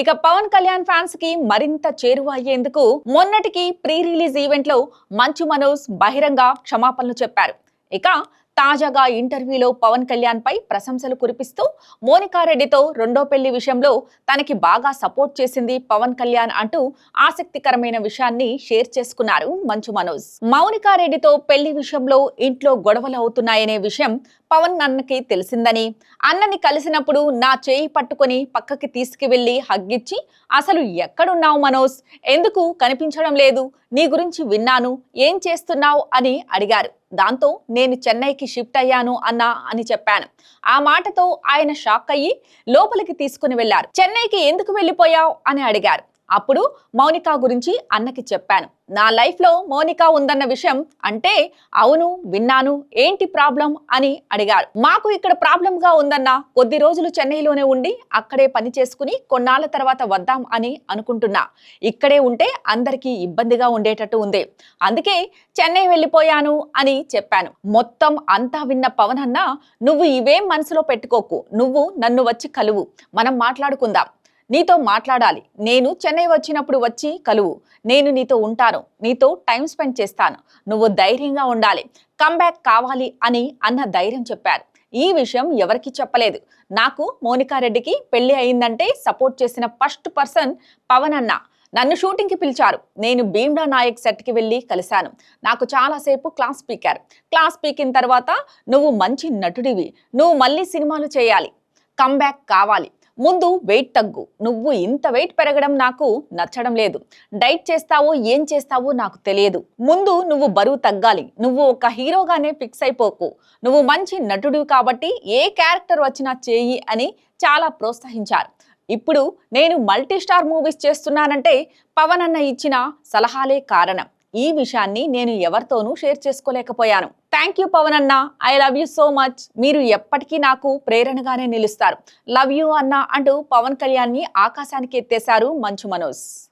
ఇక పవన్ కళ్యాణ్ ఫ్యాన్స్కి మరింత చేరువ అయ్యేందుకు మొన్నటికి ప్రీ రిలీజ్ ఈవెంట్లో మంచు మనోజ్ బహిరంగ క్షమాపణలు చెప్పారు. ఇక తాజాగా ఇంటర్వ్యూలో పవన్ కళ్యాణ్ పై ప్రశంసలు కురిపిస్తూ మోనికారెడ్డితో రెండో పెళ్ళి విషయంలో తనకి బాగా సపోర్ట్ చేసింది పవన్ కళ్యాణ్ అంటూ ఆసక్తికరమైన విషయాన్ని షేర్ చేసుకున్నారు మంచు మనోజ్. మౌనికారెడ్డితో పెళ్ళి విషయంలో ఇంట్లో గొడవలు అవుతున్నాయనే విషయం పవన్ అన్నకి తెలిసిందని. అన్నని కలిసినప్పుడు నా చేయి పట్టుకొని పక్కకి తీసుకువెళ్ళి హగ్గిచ్చి అసలు ఎక్కడున్నావు మనోజ్? ఎందుకు కనిపించడం లేదు? నీ గురించి విన్నాను. ఏం చేస్తున్నావు? అని అడిగారు. దాంతో నేను చెన్నైకి షిఫ్ట్ అయ్యాను అన్నా అని చెప్పాను. ఆ మాటతో ఆయన షాక్ అయ్యి లోపలికి తీసుకుని వెళ్ళారు. చెన్నైకి ఎందుకు వెళ్ళిపోయావు? అని అడిగారు. అప్పుడు మౌనిక గురించి అన్నకి చెప్పాను. నా లైఫ్లో మౌనిక ఉందన్న విషయం అంటే అవును విన్నాను ఏంటి ప్రాబ్లం అని అడిగారు. మాకు ఇక్కడ ప్రాబ్లంగా ఉందన్న కొద్ది రోజులు చెన్నైలోనే ఉండి అక్కడే పని చేసుకుని కొన్నాళ్ళ తర్వాత వద్దాం అని అనుకుంటున్నా. ఇక్కడే ఉంటే అందరికీ ఇబ్బందిగా ఉండేటట్టు ఉంది. అందుకే చెన్నై వెళ్ళిపోయాను అని చెప్పాను. మొత్తం అంతా విన్న పవన్ అన్న నువ్వు ఇవేం మనసులో పెట్టుకోకు. నువ్వు నన్ను వచ్చి కలువు. మనం మాట్లాడుకుందాం. నీతో మాట్లాడాలి. నేను చెన్నై వచ్చినప్పుడు వచ్చి కలువు. నేను నీతో ఉంటాను. నీతో టైం స్పెండ్ చేస్తాను. నువ్వు ధైర్యంగా ఉండాలి. కమ్బ్యాక్ కావాలి అని అన్న ధైర్యం చెప్పారు. ఈ విషయం ఎవరికి చెప్పలేదు. నాకు మోనికారెడ్డికి పెళ్ళి అయిందంటే సపోర్ట్ చేసిన ఫస్ట్ పర్సన్ పవన్ అన్న. నన్ను షూటింగ్కి పిలిచారు. నేను భీమ్రా నాయక్ సెట్కి వెళ్ళి కలిశాను. నాకు చాలాసేపు క్లాస్ పీకారు. క్లాస్ పీకిన తర్వాత నువ్వు మంచి నటుడివి. నువ్వు మళ్ళీ సినిమాలు చేయాలి. కమ్బ్యాక్ కావాలి. ముందు వెయిట్ తగ్గు. నువ్వు ఇంత వెయిట్ పెరగడం నాకు నచ్చడం లేదు. డైట్ చేస్తావో ఏం చేస్తావో నాకు తెలియదు. ముందు నువ్వు బరువు తగ్గాలి. నువ్వు ఒక హీరోగానే ఫిక్స్ అయిపోకు. నువ్వు మంచి నటుడివి కాబట్టి ఏ క్యారెక్టర్ వచ్చినా చేయి అని చాలా ప్రోత్సహించారు. ఇప్పుడు నేను మల్టీ స్టార్ మూవీస్ చేస్తున్నానంటే పవన్ అన్న ఇచ్చిన సలహాలే కారణం. ఈ విషయాన్ని నేను ఎవరితోనూ షేర్ చేసుకోలేకపోయాను. థ్యాంక్ యూ పవన్ అన్న. I love you so much మీరు ఎప్పటికీ నాకు ప్రేరణగానే నిలుస్తారు. లవ్ యూ అన్న అంటూ పవన్ కళ్యాణ్ని ఆకాశానికి ఎత్తేశారు మంచు మనోజ్.